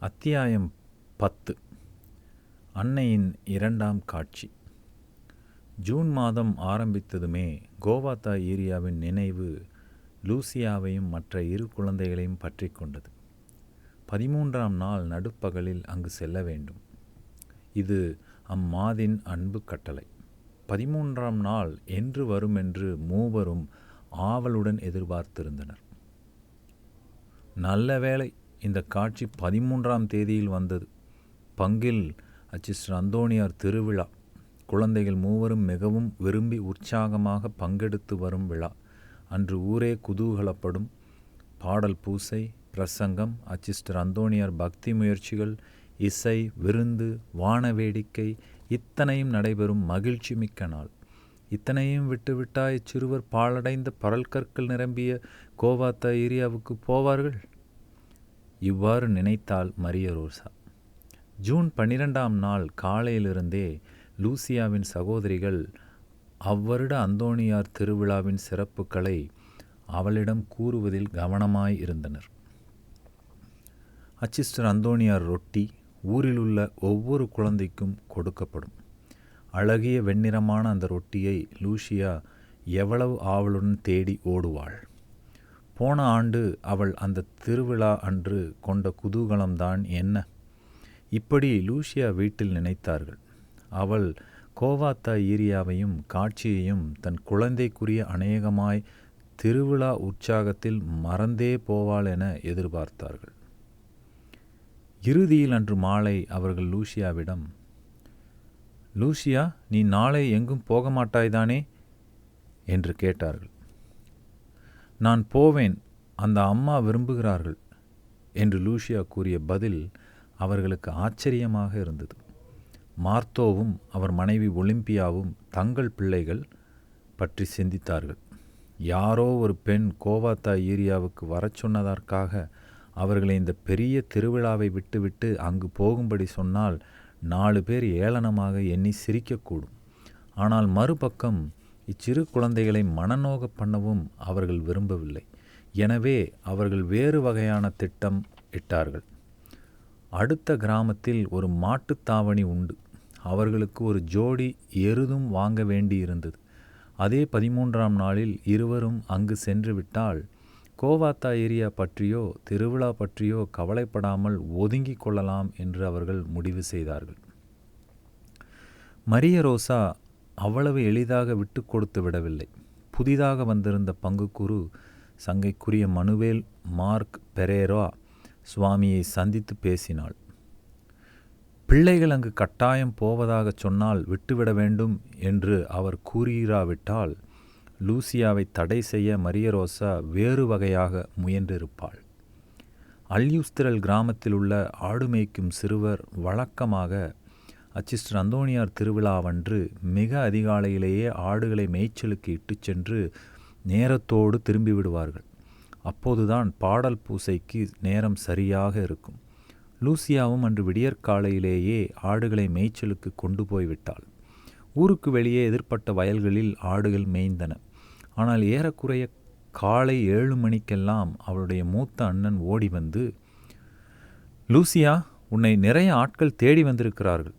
அத்தியாயம் பத்து. அன்னையின் இரண்டாம் காட்சி. ஜூன் மாதம் ஆரம்பித்ததுமே கோவாத்தா ஏரியாவின் நினைவு லூசியாவையும் மற்ற இரு குழந்தைகளையும் பற்றி கொண்டது. பதிமூன்றாம் நாள் நடுப்பகலில் அங்கு செல்ல வேண்டும். இது அம்மாதின் அன்பு கட்டளை. பதிமூன்றாம் நாள் என்று வருமென்று மூவரும் ஆவலுடன் எதிர்பார்த்திருந்தனர். நல்ல வேளை இந்த காட்சி பதிமூன்றாம் தேதியில் வந்தது. பங்கில் அச்சிஸ்டர் அந்தோணியார் திருவிழா. குழந்தைகள் மூவரும் மிகவும் விரும்பி உற்சாகமாக பங்கெடுத்து வரும் விழா. அன்று ஊரே குதூகலப்படும் பாடல் பூசை பிரசங்கம் அச்சிஸ்டர் அந்தோணியார் பக்தி முயற்சிகள் இசை விருந்து வான வேடிக்கை இத்தனையும் நடைபெறும் மகிழ்ச்சி மிக்க நாள். இத்தனையும் விட்டுவிட்டா இச்சிறுவர் பாழடைந்த பரல்கற்கள் நிரம்பிய கோவாத்தா ஏரியாவுக்கு போவார்கள்? இவ்வாறு நினைத்தாள் மரிய ரோசா ஜூன் பன்னிரெண்டாம் நாள் காலையிலிருந்தே லூசியாவின் சகோதரிகள் அவ்வருட அந்தோணியார் திருவிழாவின் சிறப்புகளை அவளிடம் கூறுவதில் கவனமாய் இருந்தனர். அச்சிஸ்டர் அந்தோணியார் ரொட்டி ஊரிலுள்ள ஒவ்வொரு குழந்தைக்கும் கொடுக்கப்படும். அழகிய வெண்ணிறமான அந்த ரொட்டியை லூசியா எவ்வளவு ஆவலுடன் தேடி ஓடுவாள். போன ஆண்டு அவள் அந்த திருவிழா அன்று கொண்ட குதூகலம்தான் என்ன? இப்படி லூசியா வீட்டில் நினைத்தார்கள். அவள் கோவாத்தா ஏரியாவையும் காட்சியையும் தன் குழந்தைக்குரிய அநேகமாய் திருவிழா உற்சாகத்தில் மறந்தே போவாள் என எதிர்பார்த்தார்கள். இறுதியில் அன்று மாலை அவர்கள் லூசியாவிடம் லூசியா நீ நாளை எங்கும் போக மாட்டாய்தானே என்று கேட்டார்கள். நான் போவேன் அந்த அம்மா விரும்புகிறார்கள் என்று லூசியா கூறிய பதில் அவர்களுக்கு ஆச்சரியமாக இருந்தது. மார்த்தோவும் அவர் மனைவி ஒலிம்பியாவும் தங்கள் பிள்ளைகள் பற்றி சிந்தித்தார்கள். யாரோ ஒரு பெண் கோவாத்தா ஏரியாவுக்கு வரச் சொன்னதற்காக அவர்களை இந்த பெரிய திருவிழாவை விட்டுவிட்டு அங்கு போகும்படி சொன்னால் நாலு பேர் ஏளனமாக எண்ணி சிரிக்கக்கூடும். ஆனால் மறுபக்கம் இச்சிறு குழந்தைகளை மனநோக பண்ணவும் அவர்கள் விரும்பவில்லை. எனவே அவர்கள் வேறு வகையான திட்டம் இட்டார்கள். அடுத்த கிராமத்தில் ஒரு மாட்டுத்தாவணி உண்டு. அவர்களுக்கு ஒரு ஜோடி எருதும் வாங்க வேண்டியிருந்தது. அதே பதிமூன்றாம் நாளில் இருவரும் அங்கு சென்று விட்டால் கோவாத்தா ஏரியா பற்றியோ திருவிழா பற்றியோ கவலைப்படாமல் ஒதுங்கி கொள்ளலாம் என்று அவர்கள் முடிவு செய்தார்கள். மரிய ரோசா அவ்வளவு எளிதாக விட்டு கொடுத்து விடவில்லை. புதிதாக வந்திருந்த பங்குக்குரு சங்கைக்குரிய மனுவேல் மார்க் பெரேரா சுவாமியை சந்தித்து பேசினாள். பிள்ளைகள் அங்கு கட்டாயம் போவதாக சொன்னால் விட்டுவிட வேண்டும் என்று அவர் கூறியிராவிட்டால் லூசியாவை தடை செய்ய மரியரோசா வேறு வகையாக முயன்றிருப்பாள். அல்யூஸ்திரல் கிராமத்தில் உள்ள ஆடு மேய்க்கும் சிறுவர் வழக்கமாக அச்சிஸ்டர் அந்தோணியார் திருவிழாவன்று மிக அதிகாலையிலேயே ஆடுகளை மேய்ச்சலுக்கு இட்டுச் சென்று நேரத்தோடு திரும்பி விடுவார்கள். அப்போதுதான் பாடல் பூசைக்கு நேரம் சரியாக இருக்கும். லூசியாவும் அன்று விடியற்காலையிலேயே ஆடுகளை மேய்ச்சலுக்கு கொண்டு போய்விட்டாள். ஊருக்கு வெளியே எதிர்ப்பட்ட வயல்களில் ஆடுகள் மேய்ந்தன. ஆனால் ஏறக்குறைய காலை ஏழு மணிக்கெல்லாம் அவளுடைய மூத்த அண்ணன் ஓடி வந்து லூசியா உன்னை நிறைய ஆட்கள் தேடி வந்திருக்கிறார்கள்.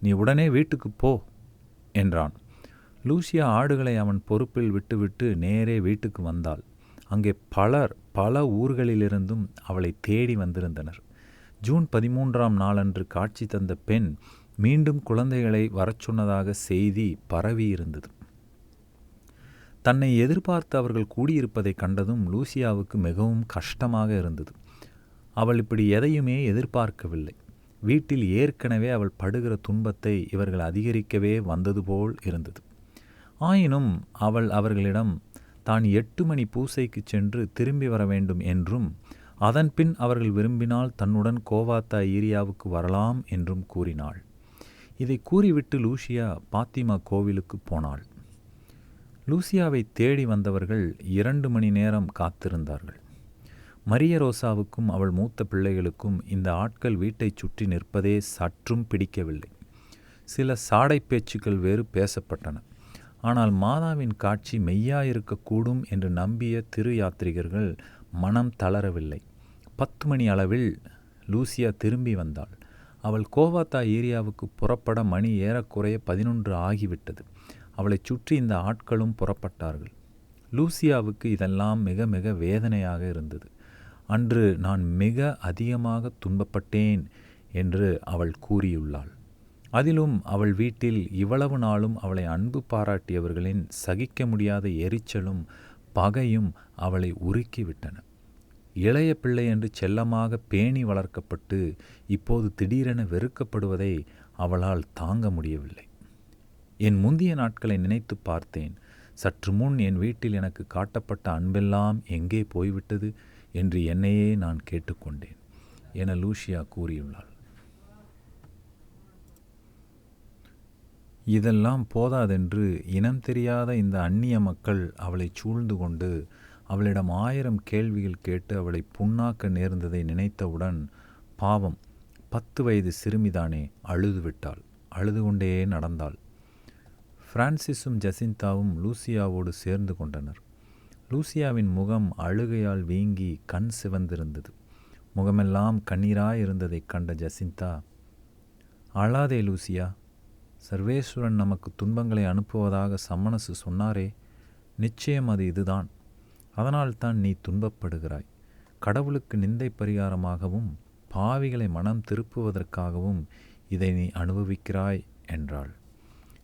நீ உடனே வீட்டுக்கு போ என்றான். லூசியா ஆடுகளை அவன் பொறுப்பில் விட்டுவிட்டு நேரே வீட்டுக்கு வந்தாள். அங்கே பலர் பல ஊர்களிலிருந்தும் அவளை தேடி வந்திருந்தனர். ஜூன் பதிமூன்றாம் நாளன்று காட்சி தந்த பெண் மீண்டும் குழந்தைகளை வரச் சொன்னதாக செய்தி பரவியிருந்தது. தன்னை எதிர்பார்த்து அவர்கள் கூடியிருப்பதை கண்டதும் லூசியாவுக்கு மிகவும் கஷ்டமாக இருந்தது. அவள் இப்படி எதையுமே எதிர்பார்க்கவில்லை. வீட்டில் ஏற்கனவே அவள் படுகிற துன்பத்தை இவர்கள் அதிகரிக்கவே வந்தது போல் இருந்தது. ஆயினும் அவள் அவர்களிடம் தான் எட்டு மணி பூசைக்கு சென்று திரும்பி வர வேண்டும் என்றும் அதன்பின் அவர்கள் விரும்பினால் தன்னுடன் கோவாத்தா ஏரியாவுக்கு வரலாம் என்றும் கூறினாள். இதை கூறிவிட்டு லூசியா பாத்திமா கோவிலுக்கு போனாள். லூசியாவை தேடி வந்தவர்கள் இரண்டு மணி நேரம் காத்திருந்தார்கள். மரிய ரோசாவுக்கும் அவள் மூத்த பிள்ளைகளுக்கும் இந்த ஆட்கள் வீட்டைச் சுற்றி நிற்பதே சற்றும் பிடிக்கவில்லை. சில சாடை பேச்சுக்கள் வேறு பேசப்பட்டன. ஆனால் மாதாவின் காட்சி மெய்யாயிருக்கக்கூடும் என்று நம்பிய திரு யாத்திரிகர்கள் மனம் தளரவில்லை. பத்து மணி அளவில் லூசியா திரும்பி வந்தாள். அவள் கோவாத்தா ஏரியாவுக்கு புறப்பட மணி ஏறக்குறைய பதினொன்று ஆகிவிட்டது. அவளைச் சுற்றி இந்த ஆட்களும் புறப்பட்டார்கள். லூசியாவுக்கு இதெல்லாம் மிக மிக வேதனையாக இருந்தது. அன்று நான் மிக அதிகமாக துன்பப்பட்டேன் என்று அவள் கூறியுள்ளாள். அதிலும் அவள் வீட்டில் இவ்வளவு நாளும் அவளை அன்பு பாராட்டியவர்களின் சகிக்க முடியாத எரிச்சலும் பகையும் அவளை உருக்கிவிட்டன. இளைய பிள்ளை என்று செல்லமாக பேணி வளர்க்கப்பட்டு இப்போது திடீரென வெறுக்கப்படுவதை அவளால் தாங்க முடியவில்லை. என் முந்திய நாட்களை நினைத்து பார்த்தேன். சற்று முன் என் வீட்டில் எனக்கு காட்டப்பட்ட அன்பெல்லாம் எங்கே போய்விட்டது? என்று என்னையே நான் கேட்டுக்கொண்டேன் என லூஷியா கூறியுள்ளாள். இதெல்லாம் போதாதென்று இனம் தெரியாத இந்த அந்நிய மக்கள் அவளை சூழ்ந்து கொண்டு அவளிடம் ஆயிரம் கேள்விகள் கேட்டு அவளை புண்ணாக்க நேர்ந்ததை நினைத்தவுடன் பாவம் பத்து வயது சிறுமிதானே அழுது விட்டாள் அழுது கொண்டே நடந்தாள். பிரான்சிஸும் ஜசிந்தாவும் லூசியாவோடு சேர்ந்து கொண்டனர். லூசியாவின் முகம் அழுகையால் வீங்கி கண் சிவந்திருந்தது. முகமெல்லாம் கண்ணீராய் கண்ட ஜசிந்தா அழாதே லூசியா சர்வேஸ்வரன் நமக்கு துன்பங்களை அனுப்புவதாக சம்மனசு சொன்னாரே நிச்சயம் அது இதுதான். அதனால்தான் நீ துன்பப்படுகிறாய். கடவுளுக்கு நிந்தை பரிகாரமாகவும் பாவிகளை மனம் திருப்புவதற்காகவும் இதை நீ அனுபவிக்கிறாய் என்றாள்.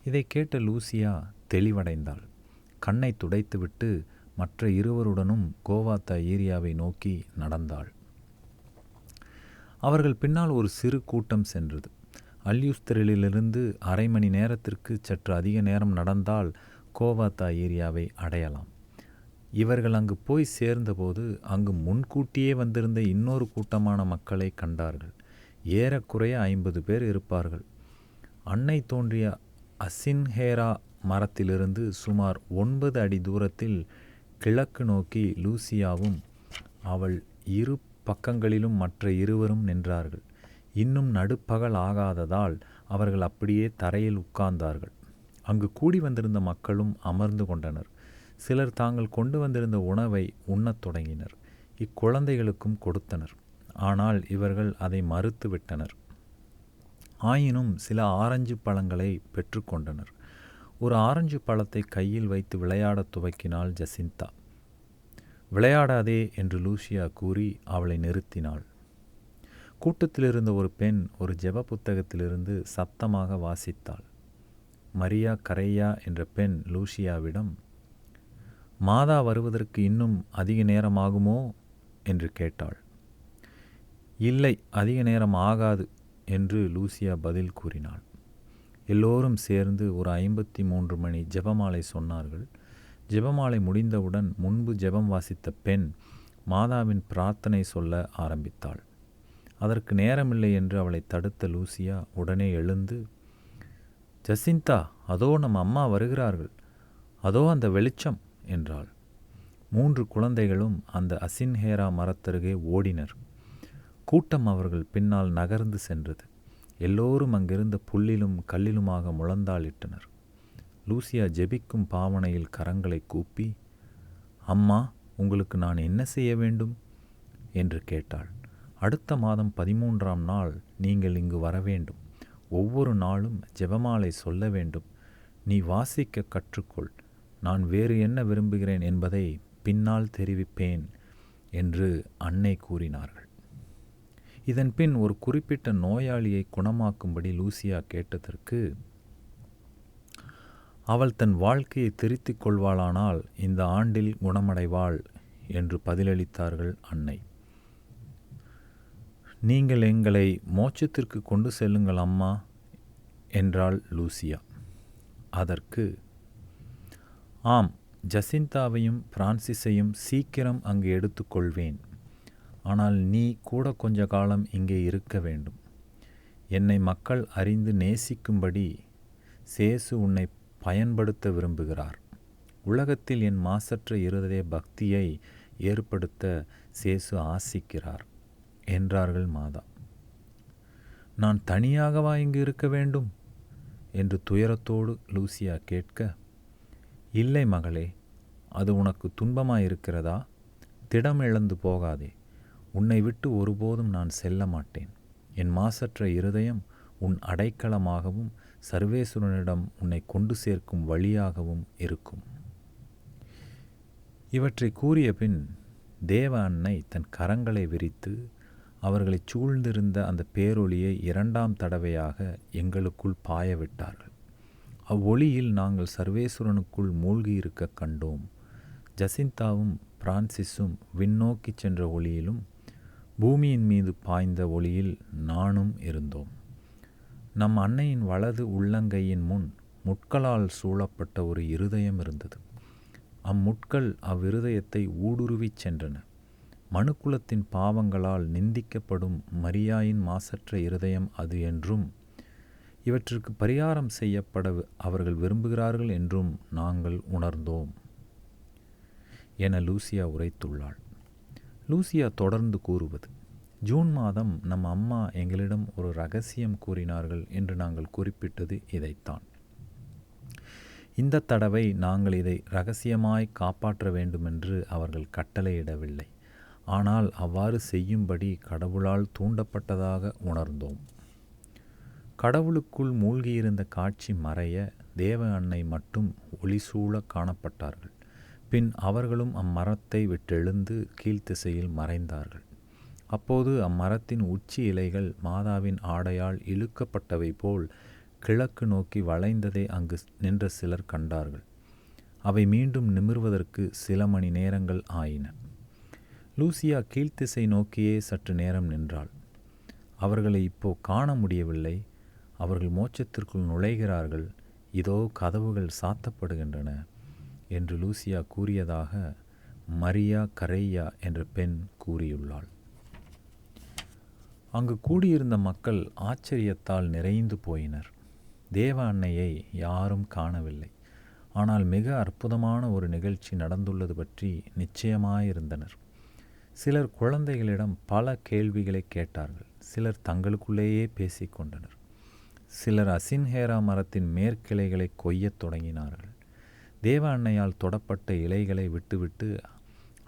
இதை கேட்ட லூசியா தெளிவடைந்தாள். கண்ணை துடைத்துவிட்டு மற்ற இருவருடனும் கோவாத்தா ஏரியாவை நோக்கி நடந்தாள். அவர்கள் பின்னால் ஒரு சிறு கூட்டம் சென்றது. அல்யூஸ்தரிலிருந்து அரை மணி நேரத்திற்கு சற்று அதிக நேரம் நடந்தால் கோவாத்தா ஏரியாவை அடையலாம். இவர்கள் அங்கு போய் சேர்ந்தபோது அங்கு முன்கூட்டியே வந்திருந்த இன்னொரு கூட்டமான மக்களை கண்டார்கள். ஏறக்குறைய ஐம்பது பேர் இருப்பார்கள். அன்னை தோன்றிய அசின்ஹேரா மரத்திலிருந்து சுமார் ஒன்பது அடி தூரத்தில் கிழக்கு நோக்கி லூசியாவும் அவள் இரு பக்கங்களிலும் மற்ற இருவரும் நின்றார்கள். இன்னும் நடுப்பகல் ஆகாததால் அவர்கள் அப்படியே தரையில் உட்கார்ந்தார்கள். அங்கு கூடி வந்திருந்த மக்களும் அமர்ந்து கொண்டனர். சிலர் தாங்கள் கொண்டு வந்திருந்த உணவை உண்ணத் தொடங்கினர். இக்குழந்தைகளுக்கும் கொடுத்தனர். ஆனால் இவர்கள் அதை மறுத்து விட்டனர் ஆயினும் சில ஆரஞ்சு பழங்களை பெற்றுக்கொண்டனர் ஒரு ஆரஞ்சு பழத்தை கையில் வைத்து விளையாடத் துவக்கினாள் ஜசிந்தா. விளையாடாதே என்று லூசியா கூறி அவளை நிறுத்தினாள். கூட்டத்தில் இருந்த ஒரு பெண் ஒரு ஜெப புத்தகத்திலிருந்து சத்தமாக வாசித்தாள். மரியா கரையா என்ற பெண் லூசியாவிடம் மாதா வருவதற்கு இன்னும் அதிக நேரமாகுமோ? என்று கேட்டாள். இல்லை அதிக நேரம் ஆகாது என்று லூசியா பதில் கூறினாள். எல்லோரும் சேர்ந்து ஒரு ஐம்பத்தி மூன்று மணி ஜெபமாலை சொன்னார்கள். ஜெபமாலை முடிந்தவுடன் முன்பு ஜெபம் வாசித்த பெண் மாதாவின் பிரார்த்தனை சொல்ல ஆரம்பித்தாள். அதற்கு நேரமில்லை என்று அவளை தடுத்த லூசியா உடனே எழுந்து ஜசிந்தா அதோ நம் அம்மா வருகிறார்கள். அதோ அந்த வெளிச்சம் என்றாள். மூன்று குழந்தைகளும் அந்த அசின்ஹேரா மரத்தருகே ஓடினர். கூட்டம் அவர்கள் பின்னால் நகர்ந்து சென்றது. எல்லோரும் அங்கிருந்த புல்லிலும் கல்லிலுமாக முழந்தாளிட்டனர். லூசியா ஜெபிக்கும் பாவனையில் கரங்களை கூப்பி அம்மா உங்களுக்கு நான் என்ன செய்ய வேண்டும்? என்று கேட்டாள். அடுத்த மாதம் பதிமூன்றாம் நாள் நீங்கள் இங்கு வர வேண்டும். ஒவ்வொரு நாளும் ஜெபமாலை சொல்ல வேண்டும். நீ வாசிக்க கற்றுக்கொள். நான் வேறு என்ன விரும்புகிறேன் என்பதை பின்னால் தெரிவிப்பேன் என்று அன்னை கூறினார்கள். இதன் பின் ஒரு குறிப்பிட்ட நோயாளியை குணமாக்கும்படி லூசியா கேட்டதற்கு அவள் தன் வாழ்க்கையை திருத்திக் கொள்வாளானால் இந்த ஆண்டில் குணமடைவாள் என்று பதிலளித்தார்கள் அன்னை. நீங்கள் எங்களை மோட்சத்திற்கு கொண்டு செல்லுங்கள் அம்மா என்றாள் லூசியா. அதற்கு ஆம் ஜசிந்தாவையும் பிரான்சிஸையும் சீக்கிரம் அங்கு எடுத்துக்கொள்வேன் ஆனால் நீ கூட கொஞ்ச காலம் இங்கே இருக்க வேண்டும். என்னை மக்கள் அறிந்து நேசிக்கும்படி சேசு உன்னை பயன்படுத்த விரும்புகிறார். உலகத்தில் என் மாசற்ற இருதய பக்தியை ஏற்படுத்த சேசு ஆசிக்கிறார் என்றார்கள் மாதா. நான் தனியாகவா இங்கு இருக்க வேண்டும்? என்று துயரத்தோடு லூசியா கேட்க இல்லை மகளே அது உனக்கு துன்பமாயிருக்கிறதா? திடம் இழந்து போகாதே. உன்னை விட்டு ஒருபோதும் நான் செல்ல மாட்டேன். என் மாசற்ற இருதயம் உன் அடைக்கலமாகவும் சர்வேஸ்வரனிடம் உன்னை கொண்டு சேர்க்கும் வழியாகவும் இருக்கும். இவற்றை கூறிய பின் தேவ அன்னை தன் கரங்களை விரித்து அவர்களைச் சூழ்ந்திருந்த அந்த பேரொளியை இரண்டாம் தடவையாக எங்களுக்குள் பாயவிட்டார்கள். அவ்வொளியில் நாங்கள் சர்வேஸ்வரனுக்குள் மூழ்கியிருக்க கண்டோம். ஜசிந்தாவும் பிரான்சிஸும் விண்ணோக்கி சென்ற ஒளியிலும் பூமியின் மீது பாய்ந்த ஒளியில் நானும் இருந்தோம். நம் அன்னையின் வலது உள்ளங்கையின் முன் முட்களால் சூழப்பட்ட ஒரு இருதயம் இருந்தது. அம்முட்கள் அவ்விருதயத்தை ஊடுருவிச் சென்றன. மனுக்குலத்தின் பாவங்களால் நிந்திக்கப்படும் மரியாயின் மாசற்ற இருதயம் அது என்றும் இவற்றிற்கு பரிகாரம் செய்யப்பட அவர்கள் விரும்புகிறார்கள் என்றும் நாங்கள் உணர்ந்தோம். என லூசியா உரைத்துள்ளாள். லூசியா தொடர்ந்து கூறுவது ஜூன் மாதம் நம் அம்மா எங்களிடம் ஒரு ரகசியம் கூறினார்கள் என்று நாங்கள் குறிப்பிட்டது இதைத்தான். இந்த தடவை நாங்கள் இதை ரகசியமாய் காப்பாற்ற வேண்டுமென்று அவர்கள் கட்டளையிடவில்லை. ஆனால் அவ்வாறு செய்யும்படி கடவுளால் தூண்டப்பட்டதாக உணர்ந்தோம். கடவுளுக்குள் மூழ்கியிருந்த காட்சி மறைய தேவ அன்னை மட்டும் ஒளிசூழ காணப்பட்டார்கள். பின் அவர்களும் அம்மரத்தை விட்டெழுந்து கீழ்த்திசையில் மறைந்தார்கள். அப்போது அம்மரத்தின் உச்சி இலைகள் மாதாவின் ஆடையால் இழுக்கப்பட்டவை போல் கிழக்கு நோக்கி வளைந்ததை அங்கு நின்ற சிலர் கண்டார்கள். அவை மீண்டும் நிமிர்வதற்கு சில மணி நேரங்கள் ஆயின. லூசியா கீழ்த்திசை நோக்கியே சற்று நேரம் நின்றாள். அவர்களை இப்போ காண முடியவில்லை. அவர்கள் மோட்சத்திற்குள் நுழைகிறார்கள். இதோ கதவுகள் சாத்தப்படுகின்றன. என்று லூசியா கூறியதாக மரியா கரையா என்ற பெண் கூறியுள்ளாள். அங்கு கூடியிருந்த மக்கள் ஆச்சரியத்தால் நிறைந்து போயினர். தேவ அன்னையை யாரும் காணவில்லை. ஆனால் மிக அற்புதமான ஒரு நிகழ்ச்சி நடந்துள்ளது பற்றி நிச்சயமாயிருந்தனர். சிலர் குழந்தைகளிடம் பல கேள்விகளை கேட்டார்கள். சிலர் தங்களுக்குள்ளேயே பேசிக்கொண்டனர் சிலர் அசின்ஹேரா மரத்தின் மேற்கிளைகளை கொய்யத் தொடங்கினார்கள். தேவ அன்னையால் தொடப்பட்ட இலைகளை விட்டுவிட்டு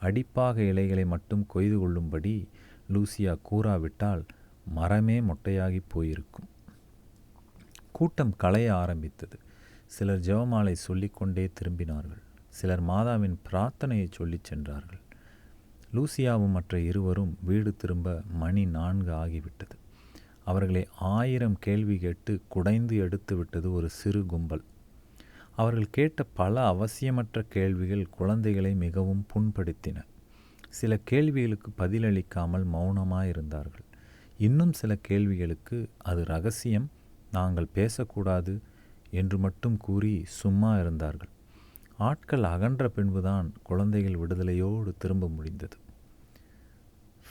அடிப்பாக இலைகளை மட்டும் கொய்து கொள்ளும்படி லூசியா கூறாவிட்டால் மரமே மொட்டையாகி போயிருக்கும். கூட்டம் களைய ஆரம்பித்தது. சிலர் ஜெவமாலை சொல்லிக்கொண்டே திரும்பினார்கள். சிலர் மாதாவின் பிரார்த்தனையை சொல்லிச் சென்றார்கள். லூசியாவும் மற்ற இருவரும் வீடு திரும்ப மணி நான்கு ஆகிவிட்டது. அவர்களை ஆயிரம் கேள்வி கேட்டு குடைந்து எடுத்து விட்டது ஒரு சிறு கும்பல். அவர்கள் கேட்ட பல அவசியமற்ற கேள்விகள் குழந்தைகளை மிகவும் புண்படுத்தின. சில கேள்விகளுக்கு பதிலளிக்காமல் மௌனமாயிருந்தார்கள் இன்னும் சில கேள்விகளுக்கு அது ரகசியம் நாங்கள் பேசக்கூடாது என்று மட்டும் கூறி சும்மா இருந்தார்கள். ஆட்கள் அகன்ற பின்புதான் குழந்தைகள் விடுதலையோடு திரும்ப முடிந்தது.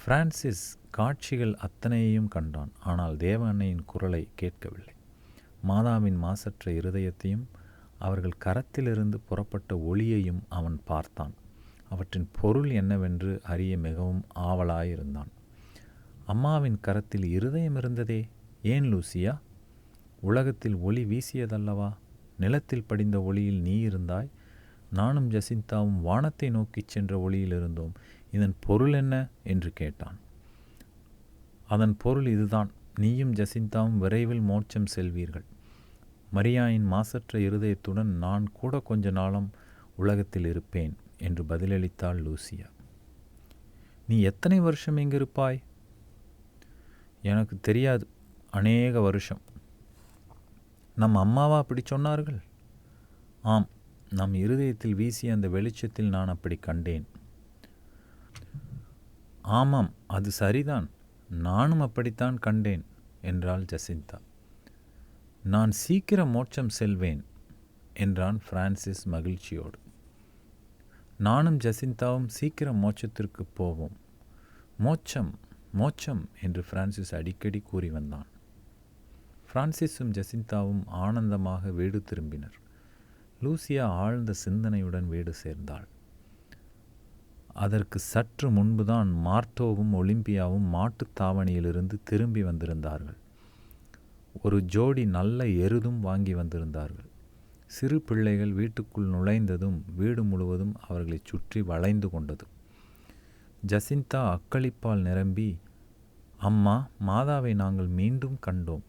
பிரான்சிஸ் காட்சிகள் அத்தனையையும் கண்டான் ஆனால் தேவ அன்னையின் குரலை கேட்கவில்லை. மாதாவின் மாசற்ற இருதயத்தையும் அவர்கள் கரத்திலிருந்து புறப்பட்ட ஒளியையும் அவன் பார்த்தான். அவற்றின் பொருள் என்னவென்று அறிய மிகவும் ஆவலாயிருந்தான். அம்மாவின் கரத்தில் இருதயம் இருந்ததே? ஏன் லூசியா? உலகத்தில் ஒளி வீசியதல்லவா? நிலத்தில் படிந்த ஒளியில் நீ இருந்தாய்? நானும் ஜசிந்தாவும் வானத்தை நோக்கிச் சென்ற ஒளியில் இருந்தோம். இதன் பொருள் என்ன? என்று கேட்டான். அதன் பொருள் இதுதான். நீயும் ஜசிந்தாவும் விரைவில் மோட்சம் செல்வீர்கள். மரியாயின் மாசற்ற இருதயத்துடன் நான் கூட கொஞ்ச நாளம் உலகத்தில் இருப்பேன் என்று பதிலளித்தாள் லூசியா. நீ எத்தனை வருஷம் இங்கிருப்பாய் எனக்கு தெரியாது. அநேக வருஷம். நம் அம்மாவா அப்படி சொன்னார்கள்? ஆம். நம் இருதயத்தில் வீசிய அந்த வெளிச்சத்தில் நான் அப்படி கண்டேன். ஆமாம். அது சரிதான். நானும் அப்படித்தான் கண்டேன் என்றாள் ஜசிந்தா. நான் சீக்கிரம் மோட்சம் செல்வேன் என்றான் பிரான்சிஸ் மகிழ்ச்சியோடு. நானும் ஜசிந்தாவும் சீக்கிரம் மோட்சத்திற்கு போவோம். மோட்சம் மோட்சம் என்று பிரான்சிஸ் அடிக்கடி கூறி வந்தான். பிரான்சிஸும் ஜசிந்தாவும் ஆனந்தமாக வீடு திரும்பினர். லூசியா ஆழ்ந்த சிந்தனையுடன் வீடு சேர்ந்தாள். அதற்கு சற்று முன்புதான் மார்டோவும் ஒலிம்பியாவும் மாட்டுத் தாவணியிலிருந்து திரும்பி வந்திருந்தார்கள். ஒரு ஜோடி நல்ல எருதும் வாங்கி வந்திருந்தார்கள். சிறு பிள்ளைகள் வீட்டுக்குள் நுழைந்ததும் வீடு முழுவதும் அவர்களை சுற்றி வளைந்து கொண்டது. ஜசிந்தா அக்களிப்பால் நிரம்பி அம்மா மாதாவை நாங்கள் மீண்டும் கண்டோம்.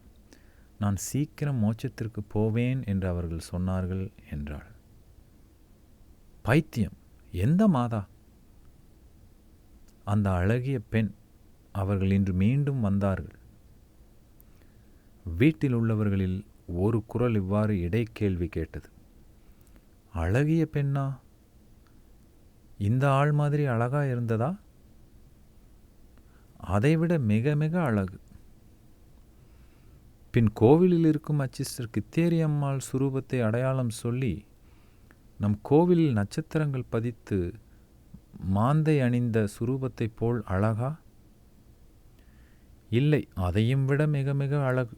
நான் சீக்கிரம் மோட்சத்திற்கு போவேன் என்று அவர்கள் சொன்னார்கள் என்றாள். பைத்தியம்! எந்த மாதா? அந்த அழகிய பெண் அவர்கள் இன்று மீண்டும் வந்தார்கள். வீட்டில் உள்ளவர்களில் ஒரு குரல் இவ்வாறு இடைக்கேள்வி கேட்டது. அழகிய பெண்ணா இந்த ஆள் மாதிரி அழகா இருந்ததா? அதைவிட மிக மிக அழகு. பின் கோவிலில் இருக்கும் அச்சிஸ்டர் கித்தேரி அம்மாள் சுரூபத்தை அடையாளம் சொல்லி நம் கோவிலில் நட்சத்திரங்கள் பதித்து மாந்தை அணிந்த சுரூபத்தைப் போல் அழகா? இல்லை அதையும் விட மிக மிக அழகு.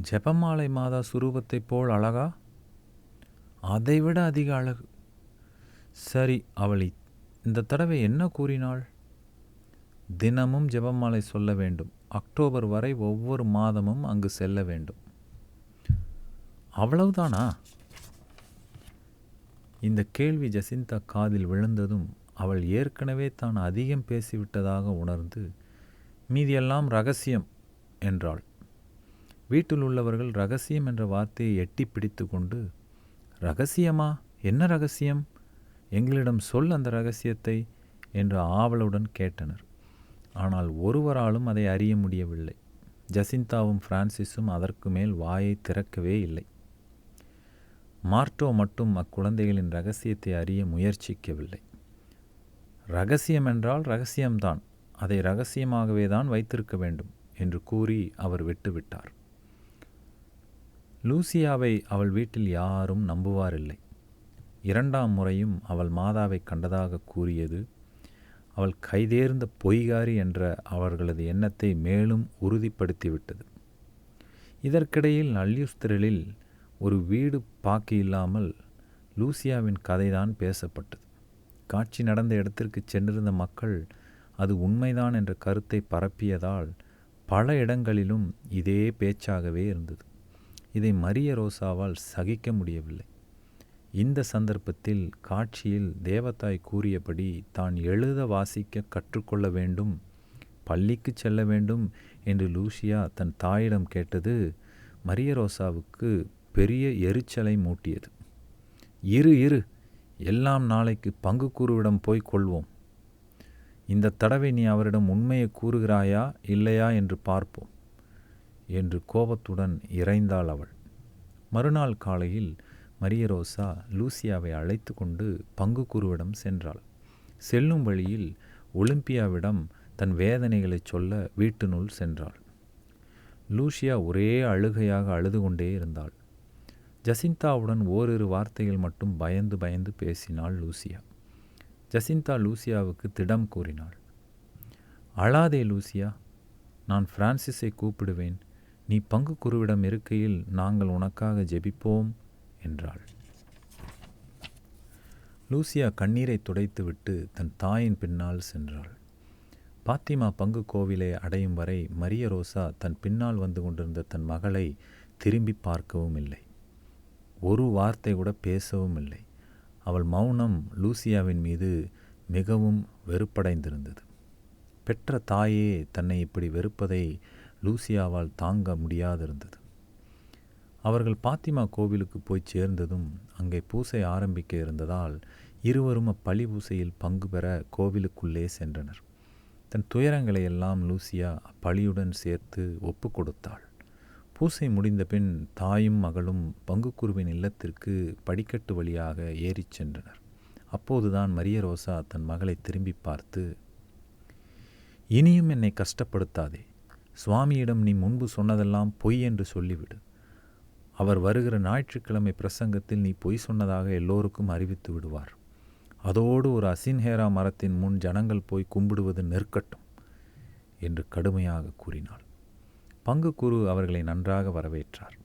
ஜெபமாலை மாதா சுரூபத்தைப் போல் அழகா? அதைவிட அதிக அழகு. சரி அவளை இந்த தடவை என்ன கூறினாள்? தினமும் ஜெபமாலை சொல்ல வேண்டும். அக்டோபர் வரை ஒவ்வொரு மாதமும் அங்கு செல்ல வேண்டும். அவ்வளவுதானா? இந்த கேள்வி ஜசிந்தா காதில் விழுந்ததும் அவள் ஏற்கனவே தான் அதிகம் பேசிவிட்டதாக உணர்ந்து மீதியெல்லாம் ரகசியம் என்றாள். வீட்டில் உள்ளவர்கள் ரகசியம் என்ற வார்த்தையை எட்டி பிடித்து கொண்டு ரகசியமா? என்ன ரகசியம்? எங்களிடம் சொல் அந்த ரகசியத்தை என்று ஆவலுடன் கேட்டனர். ஆனால் ஒருவராலும் அதை அறிய முடியவில்லை. ஜசிந்தாவும் பிரான்சிஸும் அதற்கு மேல் வாயை திறக்கவே இல்லை. மார்ட்டோ மட்டும் அக்குழந்தைகளின் ரகசியத்தை அறிய முயற்சிக்கவில்லை. ரகசியம் என்றால் ரகசியம்தான். அதை ரகசியமாகவே தான் வைத்திருக்க வேண்டும் என்று கூறி அவர் விட்டுவிட்டார். லூசியாவை அவள் வீட்டில் யாரும் நம்புவாரில்லை. இரண்டாம் முறையும் அவள் மாதாவை கண்டதாக கூறியது அவள் கைதேர்ந்த பொய்காரி என்ற அவர்களது எண்ணத்தை மேலும் உறுதிப்படுத்திவிட்டது. இதற்கிடையில் நல்லியுஸ்திரலில் ஒரு வீடு பாக்கி இல்லாமல் லூசியாவின் கதைதான் பேசப்பட்டது. காட்சி நடந்த இடத்திற்கு சென்றிருந்த மக்கள் அது உண்மைதான் என்ற கருத்தை பரப்பியதால் பல இடங்களிலும் இதே பேச்சாகவே இருந்தது. இதை மரிய ரோசாவால் சகிக்க முடியவில்லை. இந்த சந்தர்ப்பத்தில் காட்சியில் தேவதாய் கூறியபடி தான் எழுத வாசிக்க கற்றுக்கொள்ள வேண்டும் பள்ளிக்கு செல்ல வேண்டும் என்று லூசியா தன் தாயிடம் கேட்டது மரிய ரோசாவுக்கு பெரிய எரிச்சலை மூட்டியது. இரு இரு எல்லாம் நாளைக்கு பங்கு கூறுவிடம் போய் கொள்வோம். இந்த தடவை நீ அவரிடம் உண்மையை கூறுகிறாயா இல்லையா என்று பார்ப்போம். என்று கோபத்துடன் இறைந்தாள் அவள். மறுநாள் காலையில் மரியரோசா லூசியாவை அழைத்து கொண்டு பங்கு குருவிடம் சென்றாள். செல்லும் வழியில் ஒலிம்பியாவிடம் தன் வேதனைகளை சொல்ல வீட்டினுள் சென்றாள். லூசியா ஒரே அழுகையாக அழுது கொண்டே இருந்தாள். ஜசிந்தாவுடன் ஓரிரு வார்த்தைகள் மட்டும் பயந்து பயந்து பேசினாள் லூசியா. ஜசிந்தா லூசியாவுக்கு திடம் கூறினாள். அழாதே லூசியா நான் பிரான்சிஸை கூப்பிடுவேன். நீ பங்கு குருவிடம் இருக்கையில் நாங்கள் உனக்காக ஜெபிப்போம் என்றாள். லூசியா கண்ணீரை துடைத்துவிட்டு தன் தாயின் பின்னால் சென்றாள். பாத்திமா பங்கு கோவிலை அடையும் வரை மரிய ரோசா தன் பின்னால் வந்து கொண்டிருந்த தன் மகளை திரும்பி பார்க்கவும் இல்லை. ஒரு வார்த்தை கூட பேசவும் இல்லை. அவள் மௌனம் லூசியாவின் மீது மிகவும் வெறுப்படைந்திருந்தது. பெற்ற தாயே தன்னை இப்படி வெறுப்பதை லூசியாவால் தாங்க முடியாதிருந்தது. அவர்கள் பாத்திமா கோவிலுக்கு போய் சேர்ந்ததும் அங்கே பூசை ஆரம்பிக்க இருந்ததால் இருவரும் அப்பழி பூசையில் பங்கு பெற கோவிலுக்குள்ளே சென்றனர். தன் துயரங்களை எல்லாம் லூசியா அப்பழியுடன் சேர்த்து ஒப்பு கொடுத்தாள். பூசை முடிந்த பின் தாயும் மகளும் பங்குக்குருவின் இல்லத்திற்கு படிக்கட்டு வழியாக ஏறிச் சென்றனர். அப்போதுதான் மரிய ரோசா தன் மகளை திரும்பி பார்த்து இனியும் என்னை கஷ்டப்படுத்தாதே. சுவாமியிடம் நீ முன்பு சொன்னதெல்லாம் பொய் என்று சொல்லிவிடு. அவர் வருகிற ஞாயிற்றுக்கிழமை பிரசங்கத்தில் நீ பொய் சொன்னதாக எல்லோருக்கும் அறிவித்து விடுவார். அதோடு ஒரு அசின்ஹேரா மரத்தின் முன் ஜனங்கள் போய் கும்பிடுவது நெருக்கட்டும் என்று கடுமையாக கூறினாள். பங்கு குரு அவர்களை நன்றாக வரவேற்றார்.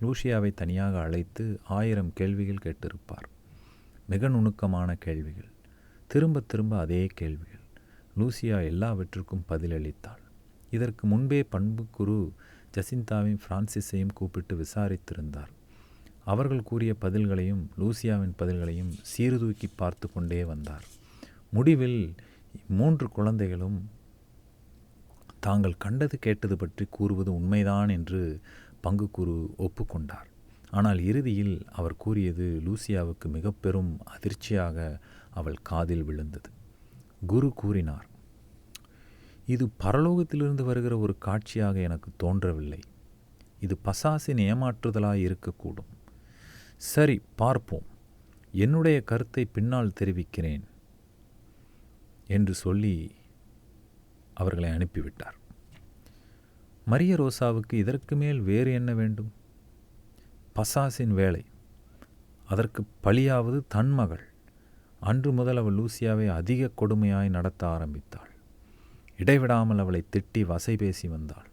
லூசியாவை தனியாக அழைத்து ஆயிரம் கேள்விகள் கேட்டிருப்பார். மிக நுணுக்கமான கேள்விகள். திரும்ப திரும்ப அதே கேள்விகள். லூசியா எல்லாவற்றுக்கும் பதிலளித்தாள். இதற்கு முன்பே பண்புக்குரு ஜசிந்தாவையும் பிரான்சிஸையும் கூப்பிட்டு விசாரித்திருந்தார். அவர்கள் கூறிய பதில்களையும் லூசியாவின் பதில்களையும் சீர்தூக்கி பார்த்து கொண்டே வந்தார். முடிவில் மூன்று குழந்தைகளும் தாங்கள் கண்டது கேட்டது பற்றி கூறுவது உண்மைதான் என்று பங்குக்குரு ஒப்புக்கொண்டார். ஆனால் இறுதியில் அவர் கூறியது லூசியாவுக்கு மிக பெரும் அதிர்ச்சியாக அவள் காதில் விழுந்தது. குரு கூறினார் இது பரலோகத்திலிருந்து வருகிற ஒரு காட்சியாக எனக்கு தோன்றவில்லை. இது பசாசின் ஏமாற்றுதலாக இருக்கக்கூடும். சரி பார்ப்போம். என்னுடைய கருத்தை பின்னால் தெரிவிக்கிறேன் என்று சொல்லி அவர்களை அனுப்பிவிட்டார். மரிய ரோசாவுக்கு இதற்கு மேல் வேறு என்ன வேண்டும்? பசாசின் வேலை. அதற்கு பழியாவது தன் மகள். அன்று முதல் அவள் லூசியாவை அதிக கொடுமையாய் நடத்த ஆரம்பித்தாள். இடைவிடாமல் அவளை திட்டி வசை பேசி வந்தாள்.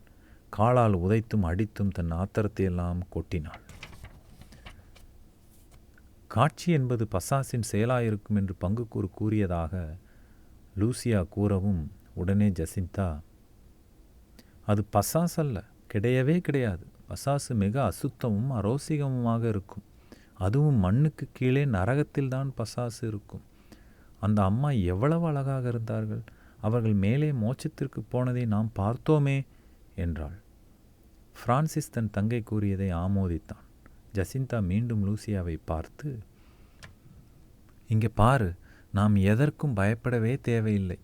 காலால் உதைத்தும் அடித்தும் தன் ஆத்திரத்தையெல்லாம் கொட்டினாள். காட்சி என்பது பசாசின் செயலாயிருக்கும் என்று பங்குக்கூறு கூறியதாக லூசியா கூறவும் உடனே ஜசிந்தா அது பசாஸ் அல்ல கிடையவே கிடையாது. பசாசு மிக அசுத்தமும் அரோசிகமுமாக இருக்கும். அதுவும் மண்ணுக்கு கீழே நரகத்தில்தான் பசாசு இருக்கும். அந்த அம்மா எவ்வளவு அழகாக இருந்தார்கள். அவர்கள் மேலே மோட்சத்திற்கு போனதை நாம் பார்த்தோமே என்றாள். பிரான்சிஸ் தன் தங்கை கூறியதை ஆமோதித்தான். ஜசிந்தா மீண்டும் லூசியாவை பார்த்து இங்கே பாரு நாம் எதற்கும் பயப்படவே தேவையில்லை.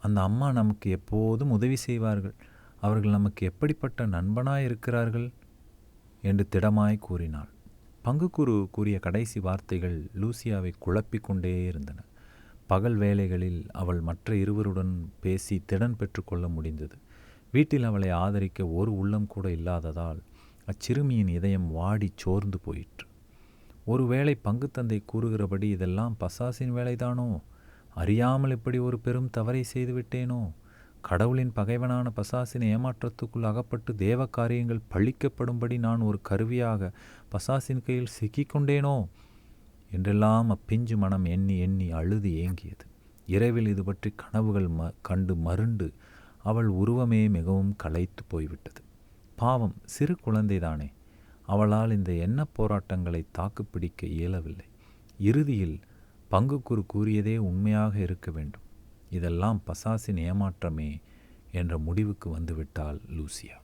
அந்த அம்மா நமக்கு எப்போதும் உதவி செய்வார்கள். அவர்கள் நமக்கு எப்படிப்பட்ட நண்பனாய் இருக்கிறார்கள் என்று திடமாய் கூறினாள். பங்குக்குரு கூறிய கடைசி வார்த்தைகள் லூசியாவை குழப்பிக்கொண்டே இருந்தன. பகல் வேளைகளில் அவள் மற்ற இருவருடன் பேசி திடன் பெற்றுக்கொள்ள முடிந்தது. வீட்டில் அவளை ஆதரிக்க ஒரு உள்ளம் கூட இல்லாததால் அச்சிறுமியின் இதயம் வாடி சோர்ந்து போயிற்று. ஒருவேளை பங்குத்தந்தை கூறுகிறபடி இதெல்லாம் பசாசின் வேலைதானோ? அறியாமல் இப்படி ஒரு பெரும் தவறை செய்துவிட்டேனோ கடவுளின் பகைவனான பசாசின் ஏமாற்றத்துக்குள் அகப்பட்டு தேவ காரியங்கள் பழிக்கப்படும்படி நான் ஒரு கருவியாக பசாசின் கையில் சிக்கிக்கொண்டேனோ என்றெல்லாம் அப்பிஞ்சு மனம் எண்ணி எண்ணி அழுது ஏங்கியது. இரவில் இது பற்றி கனவுகள் ம கண்டு மருண்டு அவள் உருவமே மிகவும் களைத்து போய்விட்டது. பாவம் சிறு குழந்தைதானே. அவளால் இந்த எண்ண போராட்டங்களை தாக்குப்பிடிக்க இயலவில்லை. இறுதியில் பங்குக்குறு கூறியதே உண்மையாக இருக்க வேண்டும். இதெல்லாம் பசாசின் ஏமாற்றமே என்ற முடிவுக்கு வந்துவிட்டாள் லூசியா.